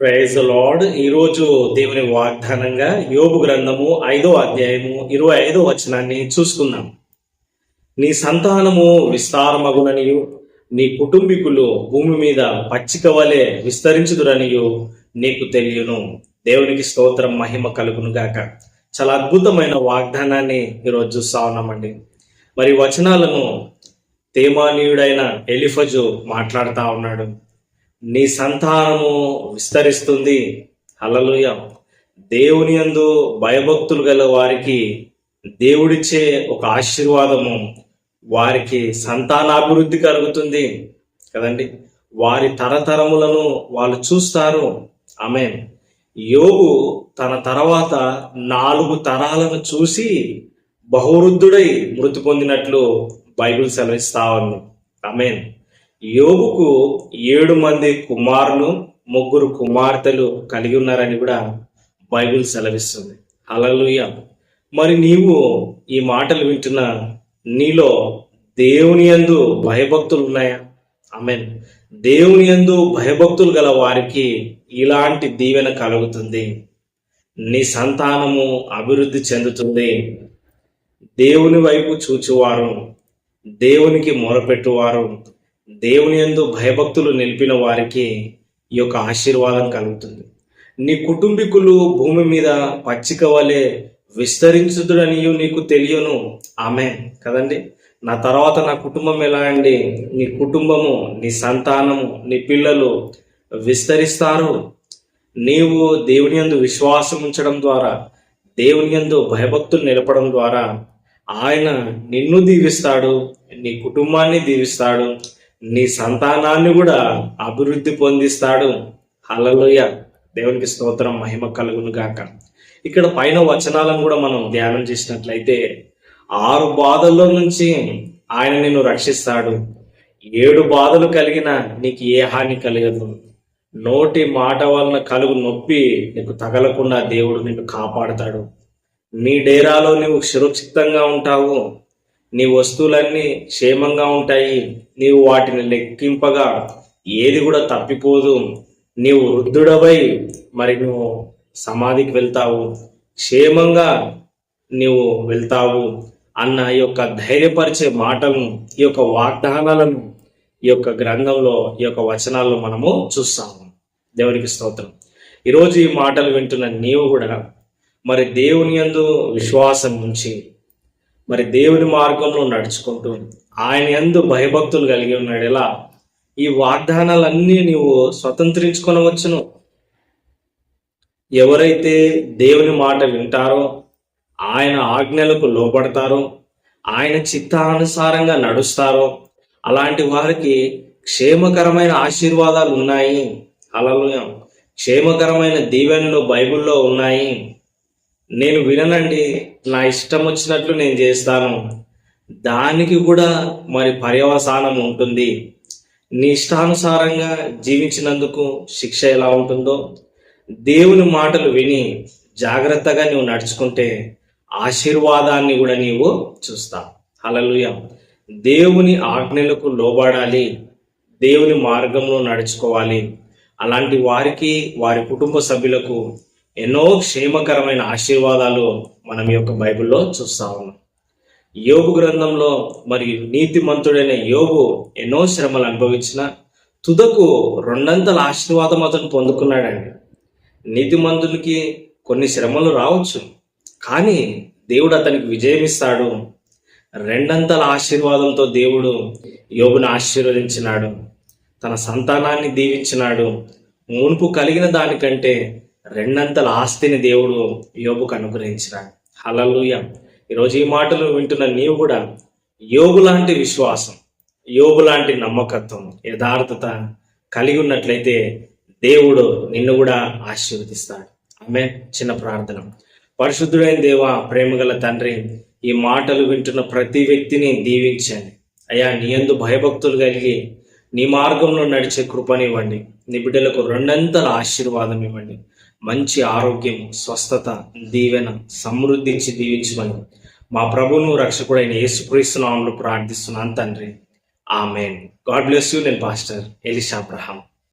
Praise lord ఈరోజు దేవుని వాగ్దానంగా యోగు గ్రంథము ఐదో అధ్యాయము ఇరవై ఐదో వచనాన్ని చూసుకుందాం నీ సంతానము విస్తారమగుననియు నీ కుటుంబీకులు భూమి మీద పచ్చిక వలె విస్తరించుదురనియు నీకు తెలియను. దేవునికి స్తోత్రం మహిమ కలుగును గాక. చాలా అద్భుతమైన వాగ్దానాన్ని ఈరోజు చూస్తా ఉన్నామండి మరి వచనాలను తేమానీయుడైన ఎలిఫజు మాట్లాడుతూ ఉన్నాడు. నీ సంతానము విస్తరిస్తుంది. అలలుయ దేవుని యందు భయభక్తులు గల వారికి దేవుడిచ్చే ఒక ఆశీర్వాదము వారికి సంతానాభివృద్ధి కలుగుతుంది. కదండి? వారి తరతరములను వాళ్ళు చూస్తారు. ఆమె యోగు తన తర్వాత నాలుగు తరాలను చూసి బహువృద్ధుడై మృతి పొందినట్లు బైబిల్ సెలవిస్తా ఉంది. ఆమెన్. యోగుకు ఏడు మంది కుమారులు ముగ్గురు కుమార్తెలు కలిగి ఉన్నారని కూడా బైబిల్ సెలవిస్తుంది. అలలుయ మరి నీవు ఈ మాటలు వింటున్న నీలో దేవుని యందు భయభక్తులు ఉన్నాయా? ఆమెన్. దేవుని యందు భయభక్తులు గల వారికి ఇలాంటి దీవెన కలుగుతుంది. నీ సంతానము అభివృద్ధి చెందుతుంది. దేవుని వైపు చూచువారు దేవునికి మొరపెట్టువారు దేవుని యందు భయభక్తులు నిలిపిన వారికి ఈ యొక్క ఆశీర్వాదం కలుగుతుంది. నీ కుటుంబీకులు భూమి మీద పచ్చిక వలె విస్తరించుదుడని నీకు తెలియను. ఆమె కదండి? నా తర్వాత నా కుటుంబం ఎలా అండి? నీ కుటుంబము నీ సంతానము నీ పిల్లలు విస్తరిస్తారు. నీవు దేవుని యందు విశ్వాసం ఉంచడం ద్వారా దేవుని యందు భయభక్తులు నిలపడం ద్వారా ఆయన నిన్ను దీవిస్తాడు నీ కుటుంబాన్ని దీవిస్తాడు. నీ సంతానాన్ని కూడా అభివృద్ధి పొందిస్తాడు. హల్లెలూయ. దేవునికి స్తోత్రం మహిమ కలుగును గాక. ఇక్కడ పైన వచనాలను కూడా మనం ధ్యానం చేసినట్లయితే ఆరు బాధల్లో నుంచి ఆయన నిన్ను రక్షిస్తాడు. ఏడు బాధలు కలిగిన నీకు ఏ హాని కలగదు. నోటి మాట వలన కలుగు నొప్పి నీకు తగలకుండా దేవుడు నిన్ను కాపాడతాడు. నీ డేరాలో నువ్వు సురక్షితంగా ఉంటావు. నీ వస్తువులన్నీ క్షేమంగా ఉంటాయి. నీవు వాటిని లెక్కింపగా ఏది కూడా తప్పిపోదు. నీవు వృద్ధుడవై మరి నువ్వు సమాధికి వెళ్తావు. క్షేమంగా నీవు వెళ్తావు అన్న ఈ యొక్క ధైర్యపరిచే మాటలను ఈ యొక్క వాగ్దానాలను ఈ యొక్క గ్రంథంలో ఈ యొక్క వచనాల్లో మనము చూస్తాము. దేవునికి స్తోత్రం. ఈరోజు ఈ మాటలు వింటున్న నీవు కూడా మరి దేవుని యందు విశ్వాసం ఉంచి మరి దేవుని మార్గంలో నడుచుకుంటూ ఆయన ఎందు భయభక్తులు కలిగి ఉన్నాడు. ఎలా? ఈ వాగ్దానాలన్నీ నీవు స్వతంత్రించుకొనవచ్చును ఎవరైతే దేవుని మాట వింటారో ఆయన ఆజ్ఞలకు లోపడతారో ఆయన చిత్తానుసారంగా నడుస్తారో అలాంటి వారికి క్షేమకరమైన ఆశీర్వాదాలు ఉన్నాయి. అలలు క్షేమకరమైన దీవెనలు బైబిల్లో ఉన్నాయి. నేను విననండి. నా ఇష్టం వచ్చినట్లు నేను చేస్తాను. దానికి కూడా మరి పర్యవసానం ఉంటుంది. నీ ఇష్టానుసారంగా జీవించినందుకు శిక్ష ఎలా ఉంటుందో దేవుని మాటలు విని జాగ్రత్తగా నువ్వు నడుచుకుంటే ఆశీర్వాదాన్ని కూడా నీవు చూస్తావు. అలలుయ దేవుని ఆజ్ఞలకు లోబడాలి. దేవుని మార్గంలో నడుచుకోవాలి. అలాంటి వారికి వారి కుటుంబ సభ్యులకు ఎన్నో క్షేమకరమైన ఆశీర్వాదాలు మనం ఈ యొక్క బైబిల్లో చూస్తా ఉన్నాం. యోగు గ్రంథంలో మరి నీతిమంతుడైన యోగు ఎన్నో శ్రమలు అనుభవించిన తుదకు రెండంతల ఆశీర్వాదం అతను పొందుకున్నాడండి. నీతిమంతునికి కొన్ని శ్రమలు రావచ్చు కానీ దేవుడు అతనికి విజయం ఇస్తాడు. రెండంతల ఆశీర్వాదంతో దేవుడు యోగును ఆశీర్వదించినాడు తన సంతానాన్ని దీవించినాడు. మునుపు కలిగిన దానికంటే రెండంతల ఆస్తిని దేవుడు యోగుకు అనుగ్రహించినాడు. హలలుయ ఈరోజు ఈ మాటలు వింటున్న నీవు కూడా యోగు లాంటి విశ్వాసం యోగు లాంటి నమ్మకత్వం యథార్థత కలిగి ఉన్నట్లయితే దేవుడు నిన్ను కూడా ఆశీర్వదిస్తాడు. ఆమె చిన్న ప్రార్థన. పరిశుద్ధుడైన దేవ ప్రేమగల తండ్రి ఈ మాటలు వింటున్న ప్రతి వ్యక్తిని దీవించండి. అయ్యా నీ యందు భయభక్తులు కలిగి నీ మార్గంలో నడిచే కృపనివ్వండి నీ బిడ్డలకు రెండంతల ఆశీర్వాదం ఇవ్వండి. మంచి ఆరోగ్యం స్వస్థత దీవెన సమృద్ధించి దీవించమని మా ప్రభును రక్షకుడైన యేసుక్రీస్తునామంలో ప్రార్థిస్తున్నాను తండ్రి. ఆమెన్. గాడ్ బ్లెస్ యూ నేను పాస్టర్ ఎలిషా అబ్రహాం.